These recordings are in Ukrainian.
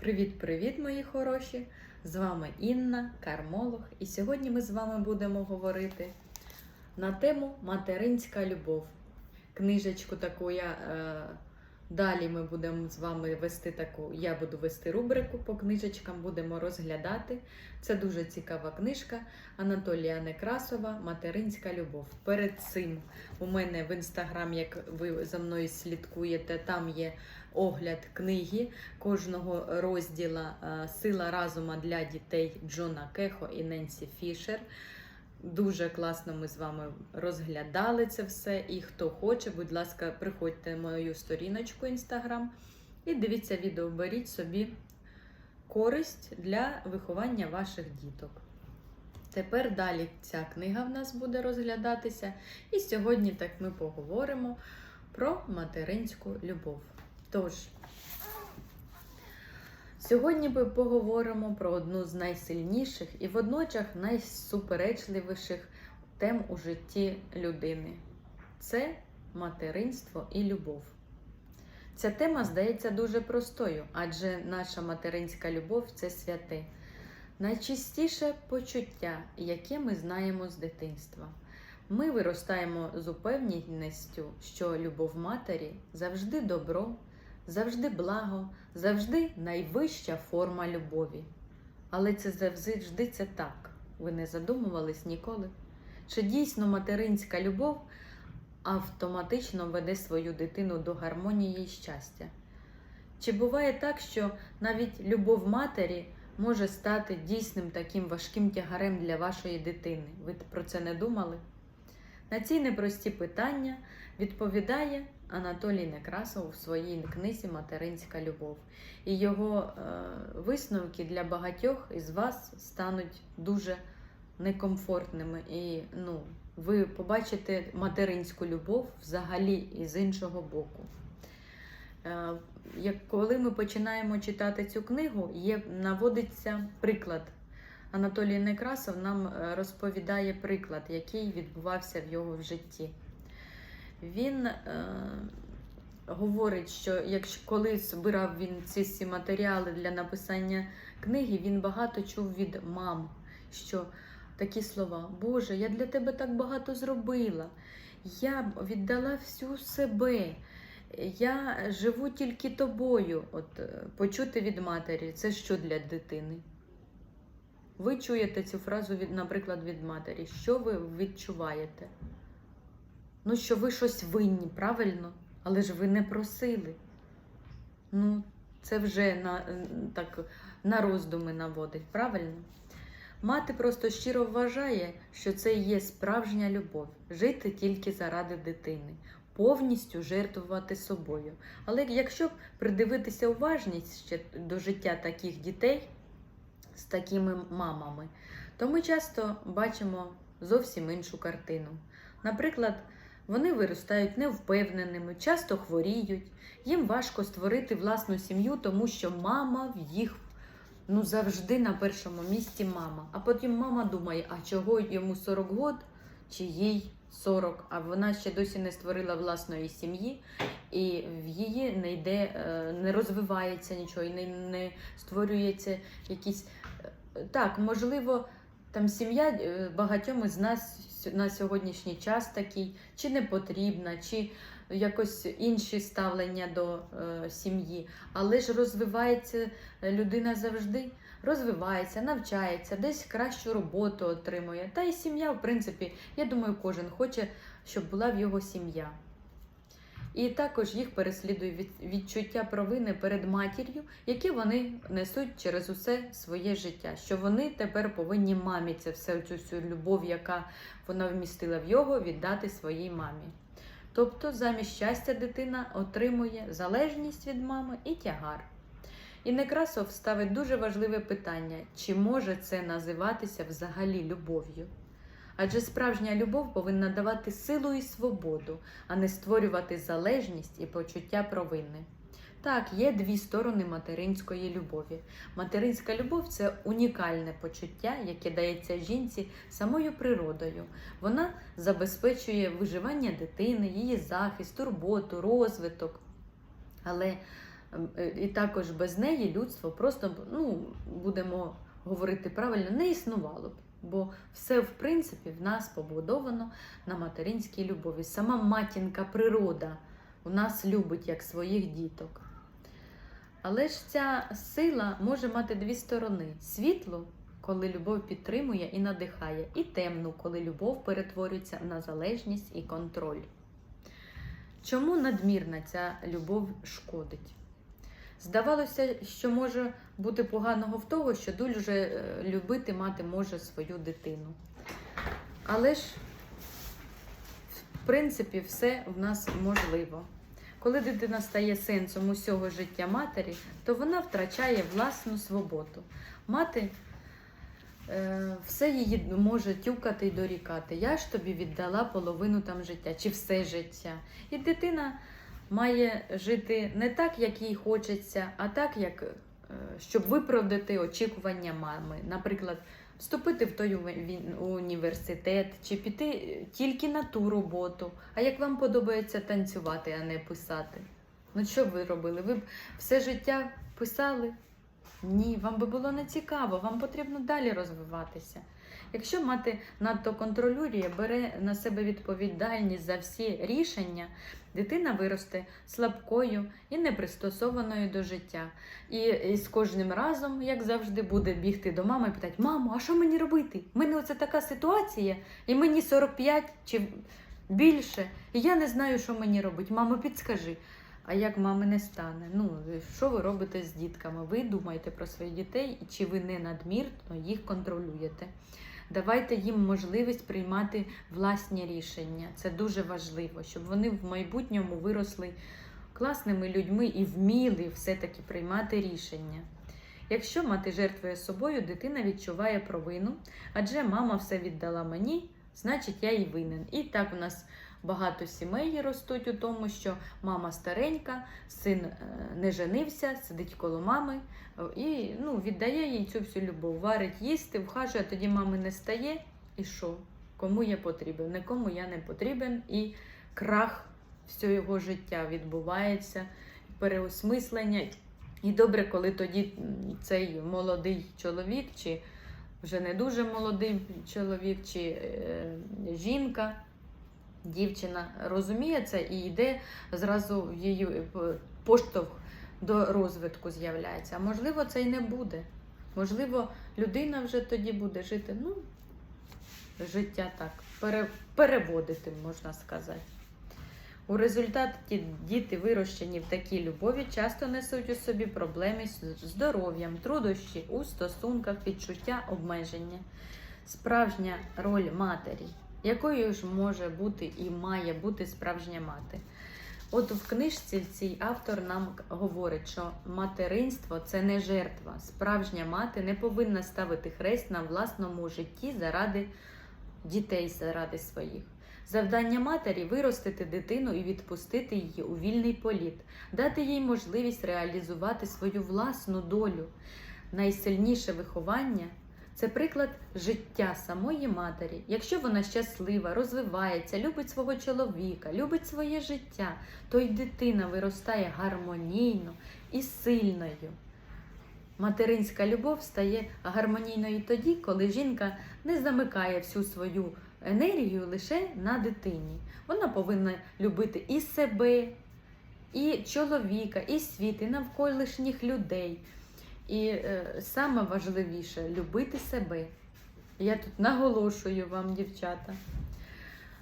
Привіт-привіт, мої хороші! З вами Інна, кармолог, і сьогодні ми з вами будемо говорити на тему Материнська любов. Книжечку таку я е, далі ми будемо з вами вести таку. Я буду вести рубрику по книжечкам, будемо розглядати. Це дуже цікава книжка Анатолія Некрасова Материнська любов. Перед цим у мене в інстаграм, як ви за мною слідкуєте, там є огляд книги кожного розділа е, Сила разума для дітей Джона Кехо і Ненсі Фішер. Дуже класно ми з вами розглядали це все. І хто хоче, будь ласка, приходьте на мою сторіночку інстаграм і дивіться відео, беріть собі користь для виховання ваших діток. Тепер далі ця книга в нас буде розглядатися. І сьогодні так ми поговоримо про материнську любов. Тож, сьогодні ми поговоримо про одну з найсильніших і водночас найсуперечливіших тем у житті людини це материнство і любов. Ця тема здається дуже простою, адже наша материнська любов це святе, найчистіше почуття, яке ми знаємо з дитинства. Ми виростаємо з упевненістю, що любов матері завжди добро, завжди благо, завжди найвища форма любові. Але це завжди це так. Ви не задумувались ніколи? Чи дійсно материнська любов автоматично веде свою дитину до гармонії і щастя? Чи буває так, що навіть любов матері може стати дійсним таким важким тягарем для вашої дитини? Ви про це не думали? На ці непрості питання відповідає Анатолій Некрасов у своїй книзі Материнська любов. І його е, висновки для багатьох із вас стануть дуже некомфортними. І ну, ви побачите материнську любов взагалі із іншого боку. Е, як коли ми починаємо читати цю книгу, є, наводиться приклад. Анатолій Некрасов нам е, розповідає приклад, який відбувався в його в житті. Він е, говорить, що якщо коли збирав він ці всі матеріали для написання книги, він багато чув від мам, що такі слова: Боже, я для тебе так багато зробила, я віддала всю себе. Я живу тільки тобою. От е, почути від матері, це що для дитини? Ви чуєте цю фразу, від, наприклад, від матері. Що ви відчуваєте? Ну, що ви щось винні, правильно? Але ж ви не просили. Ну, це вже на, так, на роздуми наводить, правильно? Мати просто щиро вважає, що це є справжня любов жити тільки заради дитини, повністю жертвувати собою. Але якщо придивитися уважність до життя таких дітей, з такими мамами, то ми часто бачимо зовсім іншу картину. Наприклад, вони виростають невпевненими, часто хворіють, їм важко створити власну сім'ю, тому що мама в їх ну, завжди на першому місці мама. А потім мама думає, а чого йому 40 год чи їй 40, а вона ще досі не створила власної сім'ї, і в її не йде, е, не розвивається нічого, і не, не створюється якісь. е, Так, можливо, там сім'я е, багатьом із нас на сьогоднішній час такий, чи не потрібна, чи якось інші ставлення до е, сім'ї. Але ж розвивається людина завжди, розвивається, навчається, десь кращу роботу отримує. Та і сім'я, в принципі, я думаю, кожен хоче, щоб була в його сім'я. І також їх переслідує від, відчуття провини перед матір'ю, які вони несуть через усе своє життя. Що вони тепер повинні мамі це все цю всю любов, яка вона вмістила в його, віддати своїй мамі. Тобто, замість щастя дитина отримує залежність від мами і тягар. І Некрасов ставить дуже важливе питання: чи може це називатися взагалі любов'ю? Адже справжня любов повинна давати силу і свободу, а не створювати залежність і почуття провини. Так, є дві сторони материнської любові. Материнська любов це унікальне почуття, яке дається жінці самою природою. Вона забезпечує виживання дитини, її захист, турботу, розвиток. Але е, і також без неї людство просто ну, будемо говорити правильно, не існувало б. Бо все, в принципі, в нас побудовано на материнській любові. Сама матінка природа у нас любить як своїх діток. Але ж ця сила може мати дві сторони: світлу, коли любов підтримує і надихає, і темну, коли любов перетворюється на залежність і контроль. Чому надмірна ця любов шкодить? Здавалося, що може бути поганого в того, що дуже е, любити мати може свою дитину. Але ж, в принципі, все в нас можливо. Коли дитина стає сенсом усього життя матері, то вона втрачає власну свободу. Мати е, все її може тюкати й дорікати. Я ж тобі віддала половину там життя чи все життя. І дитина має жити не так, як їй хочеться, а так, як, е, щоб виправдати очікування мами. Наприклад, вступити в той університет чи піти тільки на ту роботу. А як вам подобається танцювати, а не писати? Ну що ви робили? Ви б все життя писали? Ні, вам би було не цікаво, вам потрібно далі розвиватися. Якщо мати надто контролює, бере на себе відповідальність за всі рішення, дитина виросте слабкою і непристосованою до життя. І, і з кожним разом, як завжди, буде бігти до мами і питати: Мамо, а що мені робити? У мене оце така ситуація, і мені 45 чи більше, і я не знаю, що мені робити. Мамо, підскажи. А як мами не стане? Ну, що ви робите з дітками? Ви думаєте про своїх дітей, і чи ви не надмірно їх контролюєте? Давайте їм можливість приймати власні рішення. Це дуже важливо, щоб вони в майбутньому виросли класними людьми і вміли все-таки приймати рішення. Якщо мати жертвує собою, дитина відчуває провину, адже мама все віддала мені, значить я і винен. І так у нас багато сімей ростуть у тому, що мама старенька, син е, не женився, сидить коло мами е, і ну, віддає їй цю всю любов, варить їсти, вхажує, а тоді мами не стає. І що? Кому я потрібен? Нікому я не потрібен, і крах всього його життя відбувається, переосмислення. І добре, коли тоді цей молодий чоловік, чи вже не дуже молодий чоловік, чи е, жінка, дівчина розуміє це і йде зразу в її поштовх до розвитку з'являється. А можливо, це й не буде. Можливо, людина вже тоді буде жити, ну, життя так, пере, переводити, можна сказати. У результаті діти, вирощені в такій любові, часто несуть у собі проблеми з здоров'ям, труднощі у стосунках, відчуття обмеження. Справжня роль матері, якою ж може бути і має бути справжня мати. От в книжці цій автор нам говорить, що материнство це не жертва. Справжня мати не повинна ставити хрест на власному житті заради дітей, заради своїх. Завдання матері виростити дитину і відпустити її у вільний політ, дати їй можливість реалізувати свою власну долю. Найсильніше виховання це приклад життя самої матері. Якщо вона щаслива, розвивається, любить свого чоловіка, любить своє життя, то й дитина виростає гармонійно і сильною. Материнська любов стає гармонійною тоді, коли жінка не замикає всю свою енергію лише на дитині. Вона повинна любити і себе, і чоловіка, і світ, і навколишніх людей. І е, саме важливіше любити себе. Я тут наголошую вам, дівчата.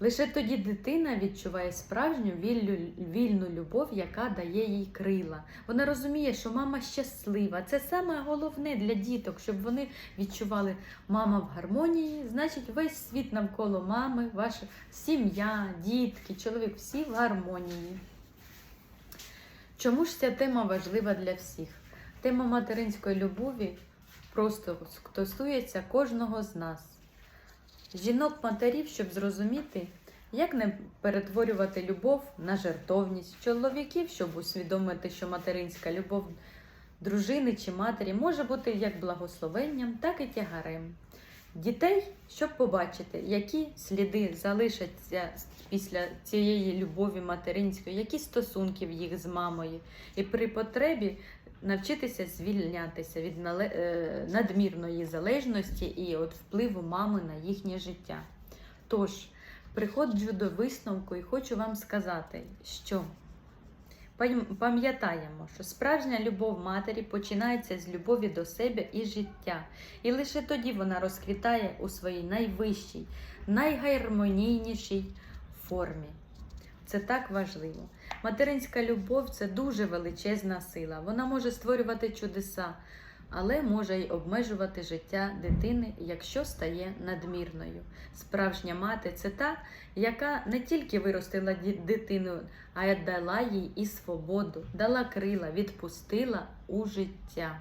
Лише тоді дитина відчуває справжню вільну, вільну любов, яка дає їй крила. Вона розуміє, що мама щаслива. Це саме головне для діток, щоб вони відчували, мама в гармонії, значить, весь світ навколо мами, ваша сім'я, дітки, чоловік, всі в гармонії. Чому ж ця тема важлива для всіх? Тема материнської любові просто стосується кожного з нас. Жінок-матерів, щоб зрозуміти, як не перетворювати любов на жертовність, чоловіків, щоб усвідомити, що материнська любов дружини чи матері може бути як благословенням, так і тягарем. дітей, щоб побачити, які сліди залишаться після цієї любові материнської, які стосунки в їх з мамою, і при потребі навчитися звільнятися від е, надмірної залежності і от впливу мами на їхнє життя. Тож, приходжу до висновку і хочу вам сказати, що пам'ятаємо, що справжня любов матері починається з любові до себе і життя, і лише тоді вона розквітає у своїй найвищій, найгармонійнішій формі. Це так важливо. Материнська любов це дуже величезна сила. Вона може створювати чудеса, але може й обмежувати життя дитини, якщо стає надмірною. Справжня мати це та, яка не тільки виростила дитину, а й дала їй і свободу, дала крила, відпустила у життя.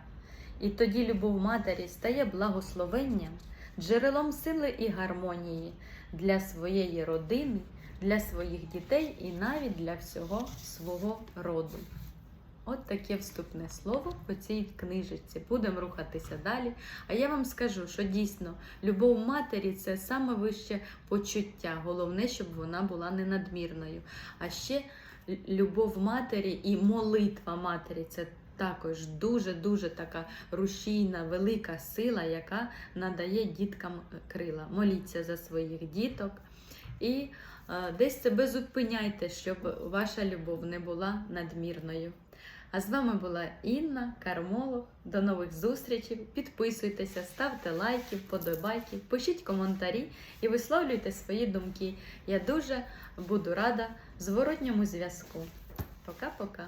І тоді любов матері стає благословенням, джерелом сили і гармонії для своєї родини, для своїх дітей і навіть для всього свого роду. От таке вступне слово по цій книжечці. Будемо рухатися далі. А я вам скажу, що дійсно любов матері це саме вище почуття. Головне, щоб вона була не надмірною. А ще любов матері і молитва матері це також дуже-дуже така рушійна, велика сила, яка надає діткам крила. Моліться за своїх діток і е, десь себе зупиняйте, щоб ваша любов не була надмірною. А з вами була Інна, Кармолог. До нових зустрічей. Підписуйтеся, ставте лайки, вподобайки, пишіть коментарі і висловлюйте свої думки. Я дуже буду рада зворотньому зв'язку. Пока-пока.